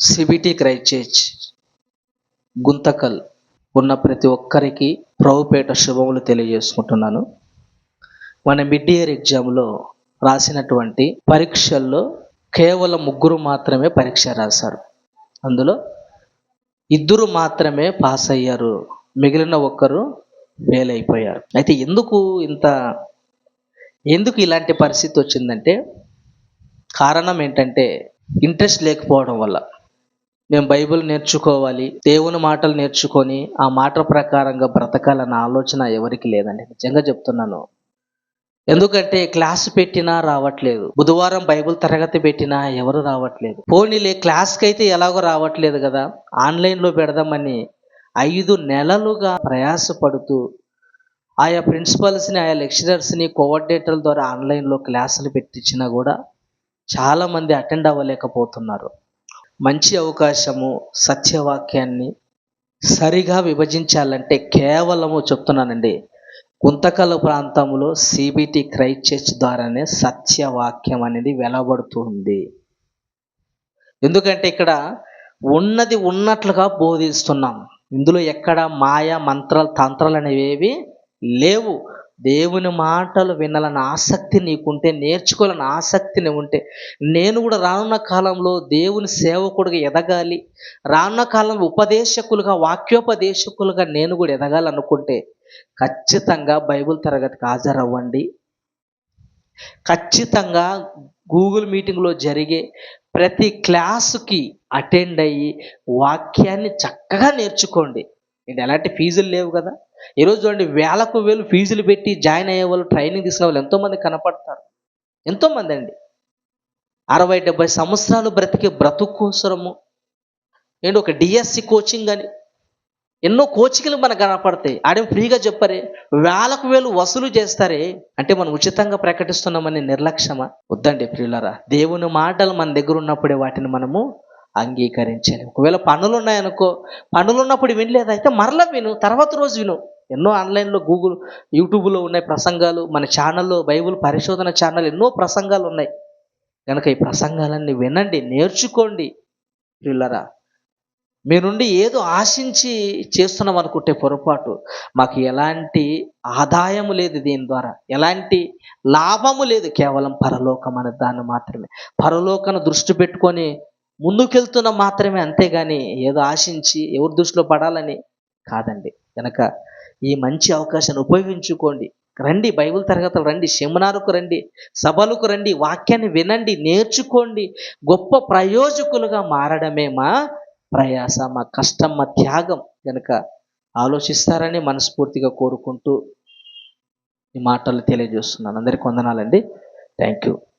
CBT క్రైచేజ్ Guntakal ఉన్న ప్రతి ఒక్కరికి ప్రభుపేట శుభములు తెలియజేసుకుంటున్నాను. మన మిడ్ ఇయర్ ఎగ్జామ్లో రాసినటువంటి పరీక్షల్లో కేవలం ముగ్గురు మాత్రమే పరీక్ష రాశారు. అందులో ఇద్దరు మాత్రమే పాస్ అయ్యారు. మిగిలిన ఒక్కరు ఫెయిల్ అయిపోయారు. అయితే ఎందుకు ఇంత ఎందుకు ఇలాంటి పరిస్థితి వచ్చిందంటే కారణం ఏంటంటే ఇంట్రెస్ట్ లేకపోవడం వల్ల. మేము బైబిల్ నేర్చుకోవాలి దేవుని మాటలు నేర్చుకొని ఆ మాట ప్రకారంగా బ్రతకాలన్న ఆలోచన ఎవరికి లేదండి. నిజంగా చెప్తున్నాను. ఎందుకంటే క్లాస్ పెట్టినా రావట్లేదు. బుధవారం బైబిల్ తరగతి పెట్టినా ఎవరు రావట్లేదు. పోనీలే క్లాస్కి అయితే ఎలాగో రావట్లేదు కదా. ఆన్లైన్లో పెడదామని ఐదు నెలలుగా ప్రయాసపడుతూ ఆయా ప్రిన్సిపల్స్ని ఆయా లెక్చరర్స్ని కోఆర్డినేటర్ల ద్వారా ఆన్లైన్లో క్లాసులు పెట్టించినా కూడా చాలామంది అటెండ్ అవ్వలేకపోతున్నారు. మంచి అవకాశము సత్యవాక్యాన్ని సరిగా విభజించాలంటే కేవలము చెప్తున్నానండి. కుంతకల ప్రాంతంలో సిబిటి క్రైస్ట్ ద్వారానే సత్యవాక్యం అనేది వెలబడుతుంది. ఎందుకంటే ఇక్కడ ఉన్నది ఉన్నట్లుగా బోధిస్తున్నాం. ఇందులో ఎక్కడ మాయ మంత్రాలు తంత్రాలు అనేవి ఏవి లేవు. దేవుని మాటలు వినాలన్న ఆసక్తి నీకుంటే నేర్చుకోవాలని ఆసక్తిని ఉంటే నేను కూడా రానున్న కాలంలో దేవుని సేవకుడిగా ఎదగాలి. రానున్న కాలంలో ఉపదేశకులుగా వాక్యోపదేశకులుగా నేను కూడా ఎదగాలనుకుంటే ఖచ్చితంగా బైబిల్ తరగతికి హాజరవ్వండి. ఖచ్చితంగా గూగుల్ మీటింగ్లో జరిగే ప్రతి క్లాసుకి అటెండ్ అయ్యి వాక్యాన్ని చక్కగా నేర్చుకోండి. ఇది ఎలాంటి ఫీజులు లేవు కదా. ఈరోజు చూడండి వేలకు వేలు ఫీజులు పెట్టి జాయిన్ అయ్యే వాళ్ళు ట్రైనింగ్ తీసుకునే వాళ్ళు ఎంతోమంది కనపడతారు. ఎంతోమంది అండి. అరవై డెబ్బై సంవత్సరాలు బ్రతికే బ్రతుకోసరము. ఏంటి ఒక డిఎస్సి కోచింగ్ అని. ఎన్నో కోచింగ్లు మనకు కనపడతాయి. ఆడే ఫ్రీగా చెప్పరే. వేలకు వేలు వసూలు చేస్తారే. అంటే మనం ఉచితంగా ప్రకటిస్తున్నామని నిర్లక్ష్యమా? వద్దండి ప్రియులరా. దేవుని మాటలు మన దగ్గర ఉన్నప్పుడే వాటిని మనము అంగీకరించాలి ఒకవేళ పనులు ఉన్నాయనుకో పనులు ఉన్నప్పుడు వినలేదు అయితే మరలా విను తర్వాత రోజు విను. ఎన్నో ఆన్లైన్లో గూగుల్ యూట్యూబ్లో ఉన్నాయి ప్రసంగాలు మన ఛానల్లో బైబుల్ పరిశోధన ఛానల్ ఎన్నో ప్రసంగాలు ఉన్నాయి. కనుక ఈ ప్రసంగాలన్నీ వినండి నేర్చుకోండి పిల్లరా మీ నుండి ఏదో ఆశించి చేస్తున్నాం అనుకుంటే పొరపాటు. మాకు ఎలాంటి ఆదాయము లేదు దీని ద్వారా. ఎలాంటి లాభము లేదు. కేవలం పరలోకం అనే దాన్ని మాత్రమే. పరలోకను దృష్టి పెట్టుకొని ముందుకెళ్తున్న మాత్రమే అంతేగాని ఏదో ఆశించి ఎవరి దృష్టిలో పడాలని కాదండి. కనుక ఈ మంచి అవకాశాన్ని ఉపయోగించుకోండి. రండి బైబిల్ తరగతులు రండి సెమినార్కు రండి సభలకు రండి వాక్యాన్ని వినండి నేర్చుకోండి. గొప్ప ప్రయోజకులుగా మారడమే మా ప్రయాస మా కష్టం మా త్యాగం. కనుక ఆలోచిస్తారని మనస్ఫూర్తిగా కోరుకుంటూ ఈ మాటలు తెలియజేస్తున్నాను. అందరికీ వందనాలండి. Thank you.